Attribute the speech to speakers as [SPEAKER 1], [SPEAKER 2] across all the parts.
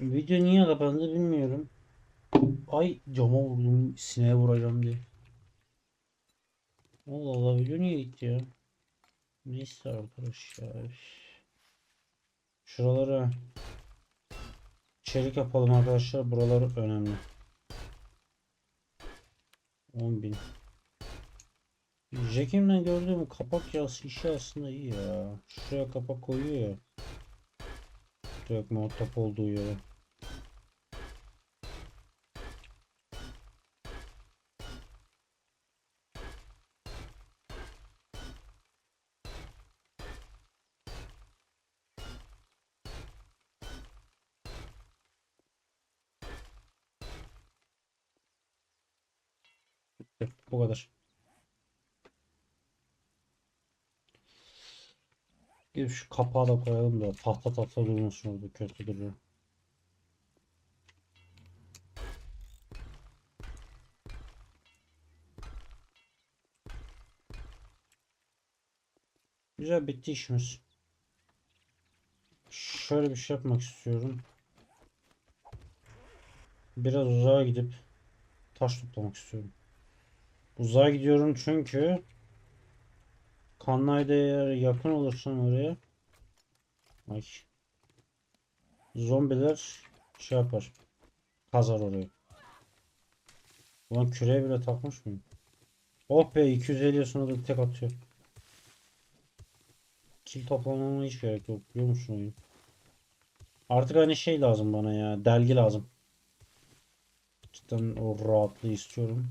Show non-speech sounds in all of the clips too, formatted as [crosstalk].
[SPEAKER 1] Video niye kapandı bilmiyorum. Ay cama vurdum sineğe vuracağım diye. Allah Allah video niye gitti ya? Neyse arkadaş ya. üf. Şuralara çelik yapalım arkadaşlar. Buralar önemli. 10.000 Jack'imden gördüğüm kapak yası işi aslında iyi ya. Şuraya kapak koyuyor ya. Direkt muhatap olduğu yere. Bu kadar. Gidip şu kapağı da koyalım da tahta tahta durmasın orada kötü duruyor. Güzel bitti işimiz. Şöyle bir şey yapmak istiyorum. Biraz uzağa gidip taş toplamak istiyorum. Uzağa gidiyorum çünkü Kanlayda eğer yakın olursan oraya. Ay. Zombiler şey yapar. Kazar orayı Ulan küreye bile takmış mıyım? Oh be 250 sonra tek atıyor. Kill toplamama hiç gerek yok. Biliyor musun oyun? Artık hani şey lazım bana ya delgi lazım. Cidden o rahatlığı istiyorum.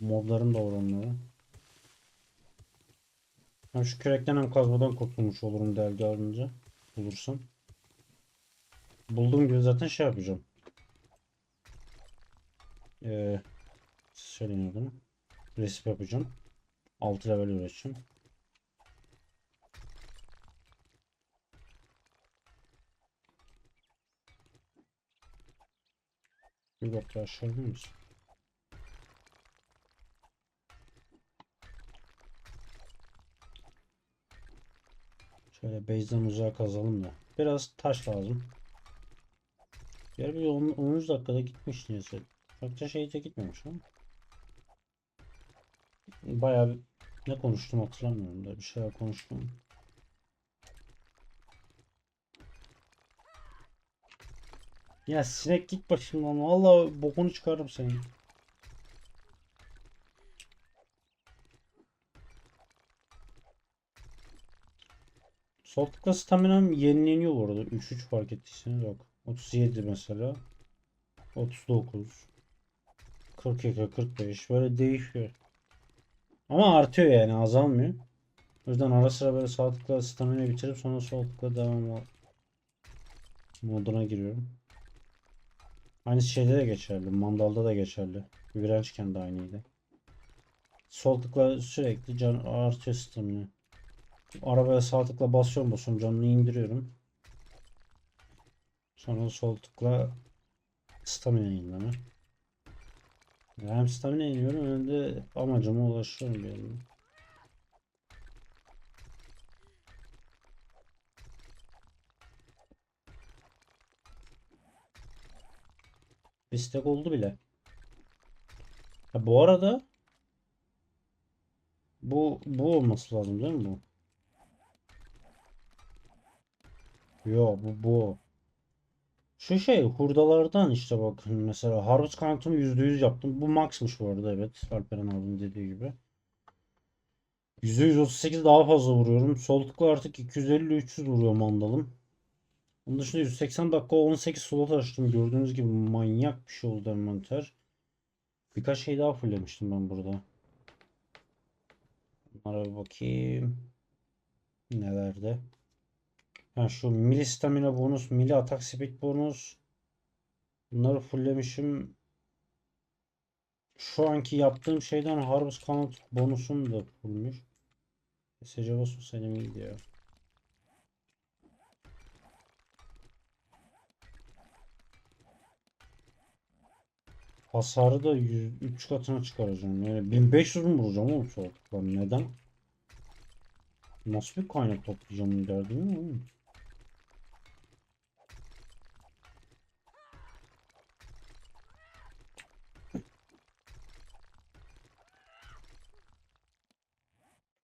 [SPEAKER 1] Moblarım da var hem şu kürekten hem kazmadan kurtulmuş olurum delgi alınca. Bulursam. Bulduğum gibi zaten şey yapacağım. Ee, söyleyin adını. Resip yapacağım. 6 level üreteceğim. Bir dakika aşağı miyiz? Şöyle base'den uzağa kazalım da. Biraz taş lazım. Diğer bir 10, 13 dakikada gitmiş neyse. Çok da şeyde gitmemiş ama. Bayağı bir, ne konuştum hatırlamıyorum da bir şeyler konuştum. Ya sinek git başımdan. Vallahi bokunu çıkarırım senin. Sol tıkla staminam yenileniyor bu arada. 3-3 fark ettiyseniz yok. 37 mesela. 39 42 45 böyle değişiyor. Ama artıyor yani azalmıyor. O yüzden ara sıra böyle sağ tıkla stamina bitirip sonra sol tıkla devam moduna giriyorum. Aynı şeyde de geçerli. Mandalda da geçerli. Virençken de aynıydı. Sol tıkla sürekli can artıyor stamina. Arabaya sağ tıkla basıyorum basıyorum canını indiriyorum. Sonra sol tıkla stamina yenileme. Hem stamina iniyorum hem de amacıma ulaşıyorum bir yandan. İstek oldu bile. Ha, bu arada bu bu olması lazım değil mi bu? Yo bu bu. Şu şey hurdalardan işte bakın mesela Harvest Count'umu %100 yaptım. Bu max'mış bu arada evet. Alperen abinin dediği gibi. %138 daha fazla vuruyorum. Sol tıkla artık 250-300 vuruyor mandalım. Onun dışında 180 dakika 18 slot açtım. Gördüğünüz gibi manyak bir şey oldu envanter. Birkaç şey daha fulllemiştim ben burada. Bunlara bir bakayım. Nelerde? Ha şu mili stamina bonus, mili atak speed bonus. Bunları fulllemişim. Şu anki yaptığım şeyden Harvest Count bonusum da fullmüş. SC basmasaydım iyiydi ya. Hasarı da 100, 3 katına çıkaracağım. Yani 1500 mü vuracağım oğlum soğuktan? Neden? Nasıl bir kaynak toplayacağım derdim ya oğlum?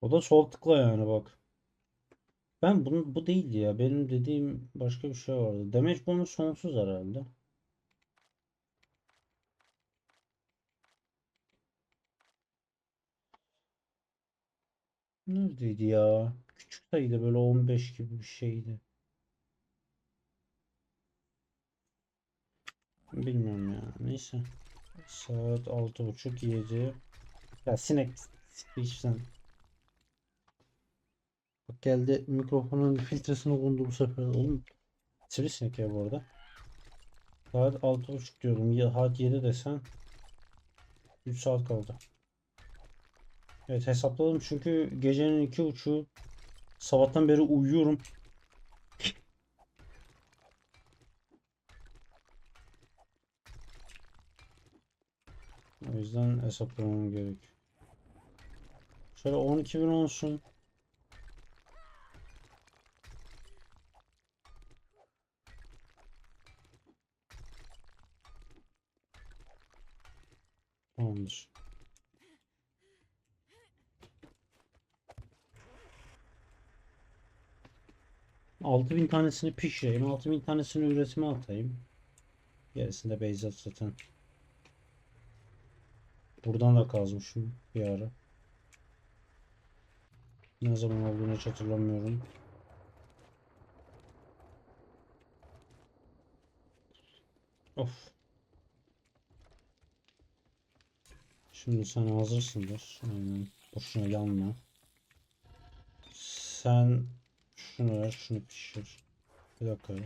[SPEAKER 1] O da sol tıkla yani bak. Ben bunu bu değildi ya. Benim dediğim başka bir şey vardı. Damage bonus sonsuz herhalde. Neredeydi ya? Küçük sayıydı böyle 15 gibi bir şeydi. Bilmiyorum ya. Neyse. Saat 6.30 7. Ya sinek işten. Bak geldi mikrofonun filtresine kondu bu sefer. Oğlum sivrisinek ya bu arada. Saat 6.30 diyordum. Ya, saat 7 desen 3 saat kaldı. Evet hesapladım çünkü gecenin iki uçu sabahtan beri uyuyorum. O yüzden hesaplamam gerek. Şöyle 12 bin olsun. Tamamdır. 6000 tanesini pişireyim. 6000 tanesini üretime atayım. Gerisini de Beyzat zaten. Buradan da kazmışım bir ara. Ne zaman olduğunu hiç hatırlamıyorum. Of. Şimdi sen hazırsındır. Aynen. Boşuna yanma. Sen şunu ver, şunu pişir. Bir dakika. ya.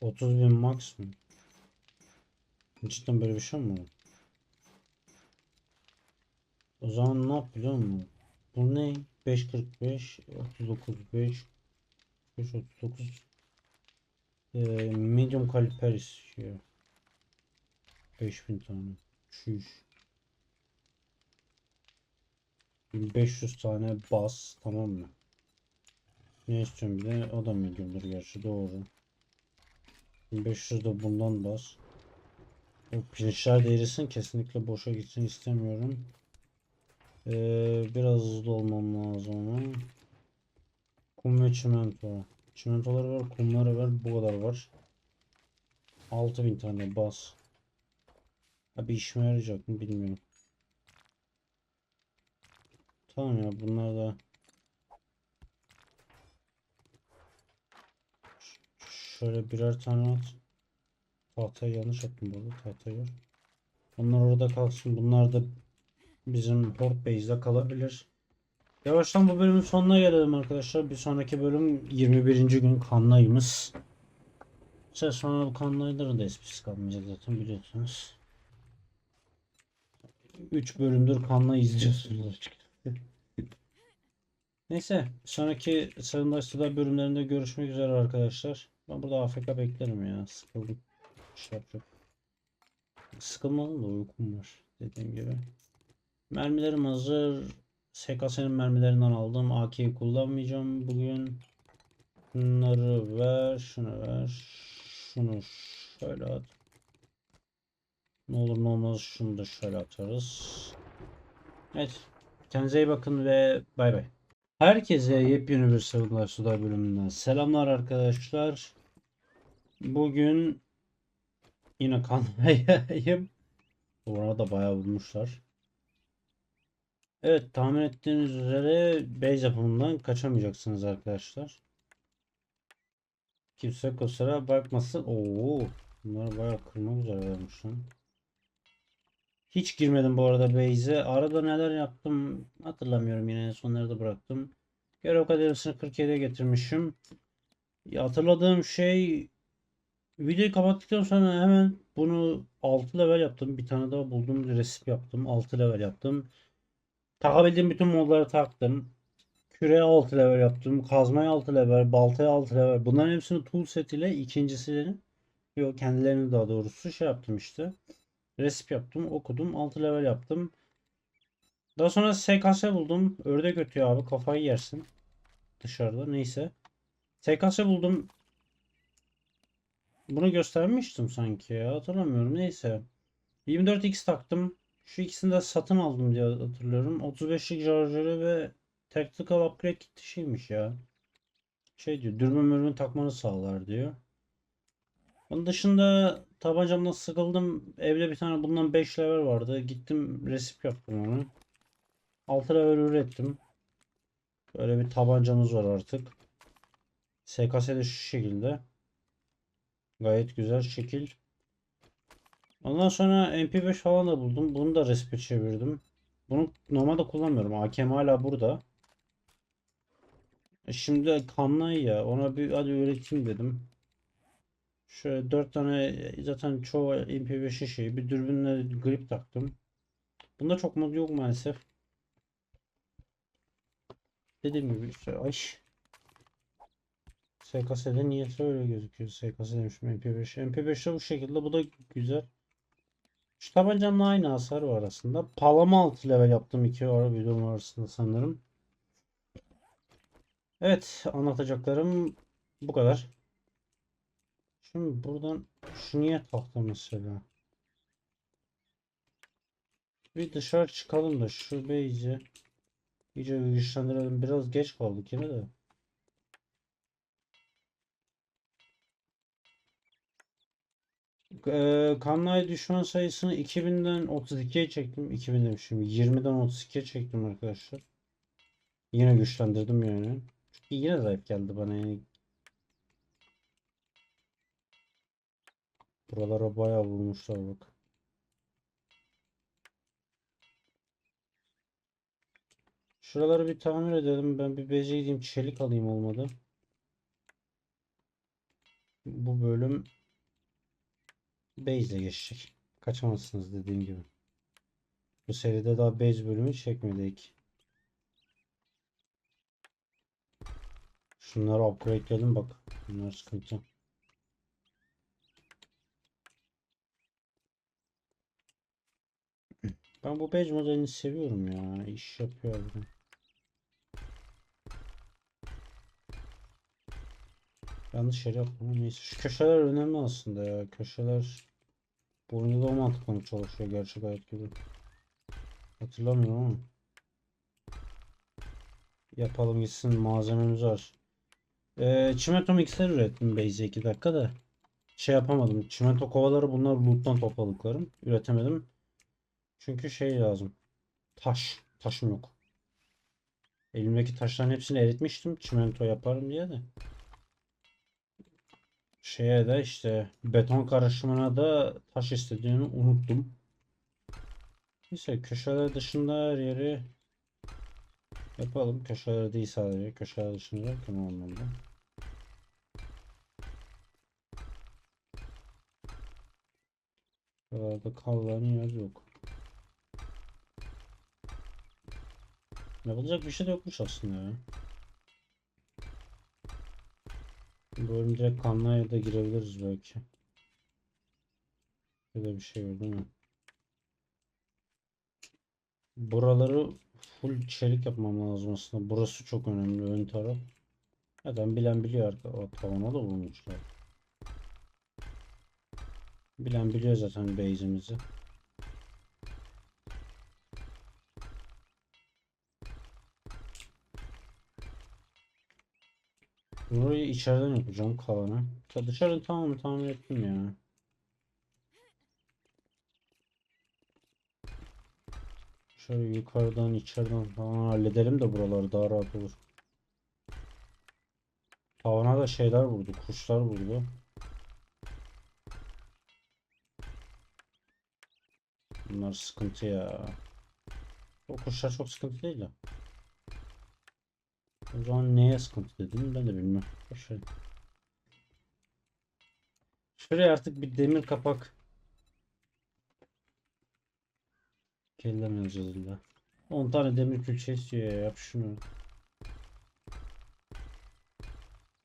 [SPEAKER 1] 30 bin max mı? Cidden böyle bir şey mi var? O zaman ne yap biliyor? Bu ne? 5.45 39 5 5 39 ee, medium kaliper istiyor. 5000 tane. Şuş. 1500 tane bas tamam mı? Ne istiyorum bir de o da medium'dur gerçi doğru. 1500 de bundan bas. O pirinçler de erisin kesinlikle boşa gitsin istemiyorum. Ee, biraz hızlı olmam lazım. Kum ve çimento. Çimentoları var, kumları var, bu kadar var. 6000 tane bas. Ha bir işime yarayacak mı bilmiyorum. Tamam ya bunlar da Ş- şöyle birer tane at. Tahtayı yanlış attım burada tahtayı. var. Onlar orada kalsın. Bunlar da bizim Horde Base'de kalabilir. Yavaştan bu bölümün sonuna gelelim arkadaşlar. Bir sonraki bölüm 21. gün kanlayımız. İşte sonra bu kanlayların da esprisi kalmayacak zaten biliyorsunuz. 3 bölümdür kanla izliyorsunuz açıkçası. Neyse sonraki Sarındaş Suda bölümlerinde görüşmek üzere arkadaşlar. Ben burada AFK beklerim ya. Sıkıldım. Şey yapacak. Sıkılmadım da uykum var dediğim gibi. Mermilerim hazır. SKS'nin mermilerinden aldım. AK'yi kullanmayacağım bugün. Bunları ver. Şunu ver. Şunu şöyle at. Ne olur ne olmaz şunu da şöyle atarız. Evet. Kendinize iyi bakın ve bay bay. Herkese yepyeni bir Savunlar Suda bölümünden selamlar arkadaşlar. Bugün yine kanlayayım. [laughs] Bu arada bayağı bulmuşlar. Evet tahmin ettiğiniz üzere base yapımından kaçamayacaksınız arkadaşlar. Kimse kusura bakmasın. Oo, bunlar bayağı kırmak üzerelermiş lan. Hiç girmedim bu arada base'e. Arada neler yaptım hatırlamıyorum yine en son nerede bıraktım. Görev kaderisini 47'ye getirmişim. Ya hatırladığım şey videoyu kapattıktan sonra hemen bunu 6 level yaptım. Bir tane daha buldum. Resip yaptım. 6 level yaptım. Takabildiğim bütün modları taktım. Küreye 6 level yaptım. Kazmaya 6 level. Baltaya 6 level. Bunların hepsini tool set ile ikincisini yok kendilerini daha doğrusu şey yaptım işte. Resip yaptım. Okudum. 6 level yaptım. Daha sonra SKS buldum. Ördek ötüyor abi. Kafayı yersin. Dışarıda. Neyse. SKS buldum. Bunu göstermiştim sanki ya. Hatırlamıyorum. Neyse. 24x taktım. Şu ikisini de satın aldım diye hatırlıyorum. 35'lik şarjörü ve Tactical Upgrade kiti şeymiş ya. Şey diyor, dürbün mürmün takmanı sağlar diyor. Onun dışında tabancamdan sıkıldım. Evde bir tane bundan 5 level vardı. Gittim resip yaptım onu. 6 level ürettim. Böyle bir tabancamız var artık. SKS'de şu şekilde. Gayet güzel şekil. Ondan sonra MP5 falan da buldum. Bunu da respe çevirdim. Bunu normalde kullanmıyorum. AKM hala burada. E Şimdi kanlay ya. Ona bir hadi üreteyim dedim. Şöyle 4 tane e, zaten çoğu MP5 şey. Bir dürbünle grip taktım. Bunda çok mod yok maalesef. Dediğim gibi işte ay. SKS'de niyeti öyle gözüküyor. SKS demişim MP5. MP5'te bu şekilde. Bu da güzel. Şu tabancamla aynı hasar var aslında. Palama 6 level yaptım iki ara videom arasında sanırım. Evet anlatacaklarım bu kadar. Şimdi buradan şu niye tahta mesela? Bir dışarı çıkalım da şu base'i iyice güçlendirelim. Biraz geç kaldık yine de. Eee Kanlay düşman sayısını 2000'den 32'ye çektim. 2000 demişim. 20'den 32'ye çektim arkadaşlar. Yine güçlendirdim yani. Çünkü yine zayıf geldi bana yani. Buralara bayağı vurmuşlar bak. Şuraları bir tamir edelim. Ben bir beze gideyim çelik alayım olmadı. Bu bölüm Base'e geçecek. Kaçamazsınız dediğim gibi. Bu seride daha base bölümü çekmedik. Şunları upgrade'ledim bak. Bunlar sıkıntı. Ben bu base modelini seviyorum ya. İş yapıyor harbiden. Yanlış yer yaptım ama neyse. Şu köşeler önemli aslında ya. Köşeler oyunda da o mantıkla çalışıyor gerçek hayat gibi. Hatırlamıyorum ama. Yapalım gitsin malzememiz var. Ee, çimento mikser ürettim Base'e 2 dakika da. Şey yapamadım. Çimento kovaları bunlar loot'tan topladıklarım. Üretemedim. Çünkü şey lazım. Taş. Taşım yok. Elimdeki taşların hepsini eritmiştim. Çimento yaparım diye de. Şeye de işte beton karışımına da taş istediğini unuttum. Neyse köşeler dışında her yeri yapalım. Köşeler değil sadece. Köşeler dışında o anlamda. Buralarda kalan yer yok. Yapılacak bir şey de yokmuş aslında ya. Bu bölüm direkt kanlıya da girebiliriz belki. Böyle bir şey var değil mi? Buraları full çelik yapmam lazım aslında. Burası çok önemli ön taraf. Neden bilen biliyor arka tavana da vurmuşlar. Bilen biliyor zaten base'imizi. Burayı içeriden yapacağım kalanı. Dışarı tamam tamir ettim ya. Şöyle yukarıdan içeriden falan halledelim de buraları daha rahat olur. Tavana da şeyler vurdu, kuşlar vurdu. Bunlar sıkıntı ya. O kuşlar çok sıkıntı değil de. O zaman neye sıkıntı dedim ben de bilmiyorum. Boşver. Şuraya artık bir demir kapak. Kellemiyoruz illa. 10 tane demir külçe istiyor ya. Yap şunu.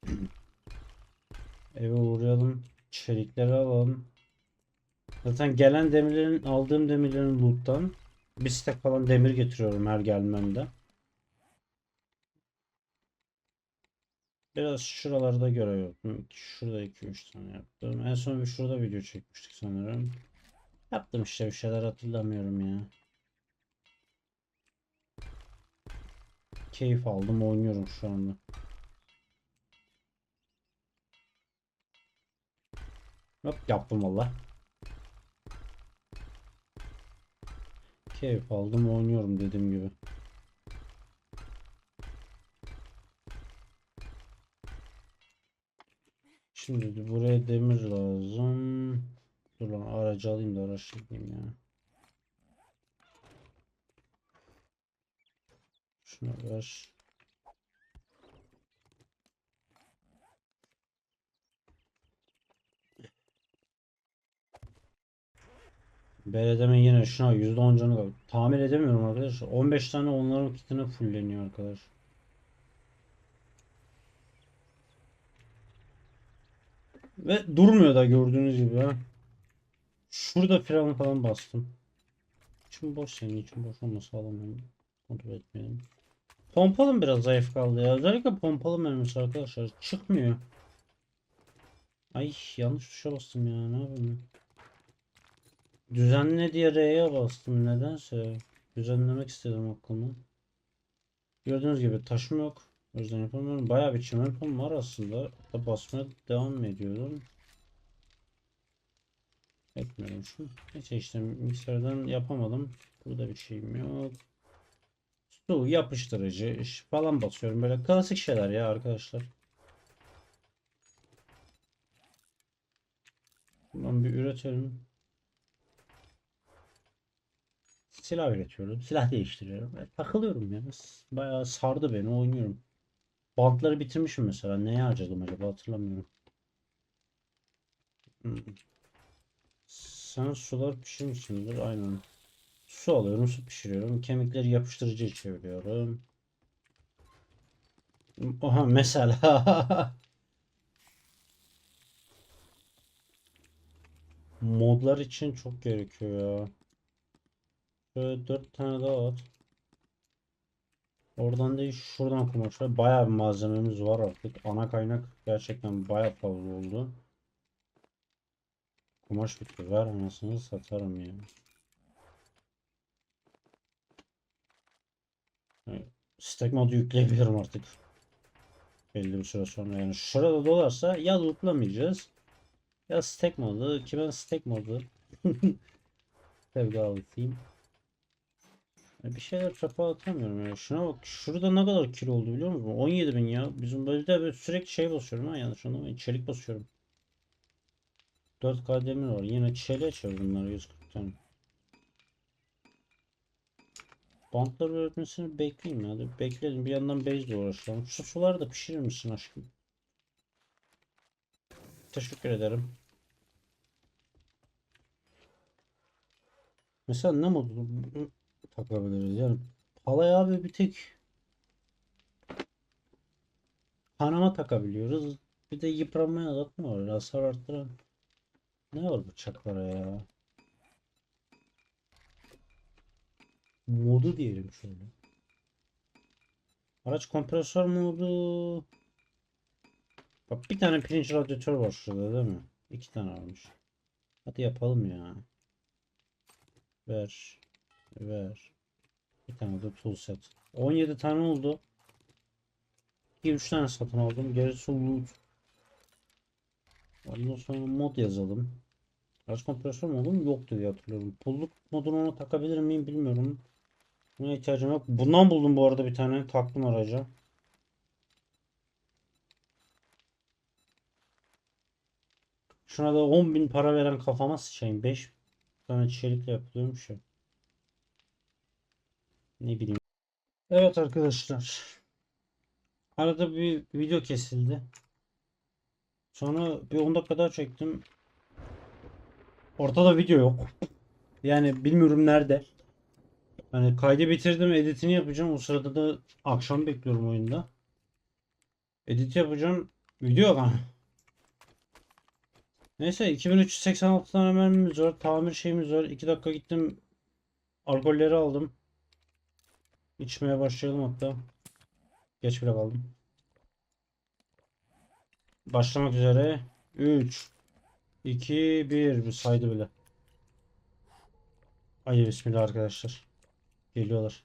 [SPEAKER 1] [clears throat] Eve uğrayalım. Çelikleri alalım. Zaten gelen demirlerin aldığım demirlerin loot'tan bir stack falan demir getiriyorum her gelmemde. Biraz şuralarda görev. Şurada 2-3 tane yaptım. En son bir şurada video çekmiştik sanırım. Yaptım işte bir şeyler hatırlamıyorum ya. Keyif aldım oynuyorum şu anda. Hop yaptım valla. Keyif aldım oynuyorum dediğim gibi. Şimdi buraya demir lazım. Dur lan aracı alayım da araştırayım ya. Şunu ver. Beledeme yine şuna %10 canı kaldı. Tamir edemiyorum arkadaşlar. 15 tane onların kitine fulleniyor arkadaş. Ve durmuyor da gördüğünüz gibi ha. Şurada fren falan bastım. İçim boş senin için boş olmasa alamıyorum. Kontrol etmeyelim. Pompalım biraz zayıf kaldı ya. Özellikle pompalı mermisi arkadaşlar. Çıkmıyor. Ay yanlış tuşa bastım ya. Ne yapayım? Düzenle diye R'ye bastım nedense. Düzenlemek istedim aklımı. Gördüğünüz gibi taşım yok. O yüzden yapamıyorum. Bayağı bir çimentom var aslında. Hatta basmaya devam ediyorum. Etmiyorum şu. Neyse işte mikserden yapamadım. Burada bir şeyim yok. Su, yapıştırıcı falan basıyorum. Böyle klasik şeyler ya arkadaşlar. Bundan bir üretelim. Silah üretiyorum. Silah değiştiriyorum. ve takılıyorum ya. Bayağı sardı beni oynuyorum. Bantları bitirmişim mesela. Neye harcadım acaba hatırlamıyorum. Hmm. Sen sular pişirmişsindir. Aynen. Su alıyorum, su pişiriyorum. Kemikleri yapıştırıcıya çeviriyorum. Oha mesela. [laughs] Modlar için çok gerekiyor ya. Şöyle 4 tane daha at. Oradan değil şuradan kumaş var. Bayağı bir malzememiz var artık. Ana kaynak gerçekten bayağı fazla oldu. Kumaş bitti. Ver anasını satarım ya. Stack modu yükleyebilirim artık. Belli bir süre sonra yani şurada dolarsa ya lootlamayacağız ya stack modu ki ben stack modu [laughs] sevdalısıyım. Ya Bir şeyler çöpe atamıyorum ya. Şuna bak. Şurada ne kadar kilo oldu biliyor musun? 17 bin ya. Bizim bölgede böyle sürekli şey basıyorum ha yanlış anlamayın. Çelik basıyorum. 4K demir var. Yine çeliğe çevirdim bunları 140 tane. Bantları üretmesini bekleyeyim ya. Dur Bekledim. Bir yandan bezle uğraşalım. Şu suları da pişirir misin aşkım? Teşekkür ederim. Mesela ne modu takabiliriz yani. Palaya abi bir tek kanama takabiliyoruz. Bir de yıpranmaya azaltma var. Hasar arttıran. Ne var bıçaklara ya? Modu diyelim şöyle. Araç kompresör modu. Bak bir tane pirinç radyatör var şurada değil mi? İki tane varmış. Hadi yapalım ya. Ver. Ver. Bir tane de tool set. 17 tane oldu. 2-3 tane satın aldım. Gerisi loot. Ondan sonra mod yazalım. Araç kompresör modum yoktu diye hatırlıyorum. Pulluk modunu ona takabilir miyim bilmiyorum. Buna ihtiyacım yok. Bundan buldum bu arada bir tane. Taktım araca. Şuna da 10.000 para veren kafama sıçayım. 5 tane çelikle yapılıyormuş ya. Ne bileyim. Evet arkadaşlar. Arada bir video kesildi. Sonra bir 10 dakika daha çektim. Ortada video yok. Yani bilmiyorum nerede. Hani kaydı bitirdim, editini yapacağım. O sırada da akşam bekliyorum oyunda. Edit yapacağım. Video yok ama. Neyse 2386 tane mermimiz var. Tamir şeyimiz var. 2 dakika gittim. Alkolleri aldım. İçmeye başlayalım hatta. Geç bile kaldım. Başlamak üzere. 3 2 1 bir saydı bile. Haydi bismillah arkadaşlar. Geliyorlar.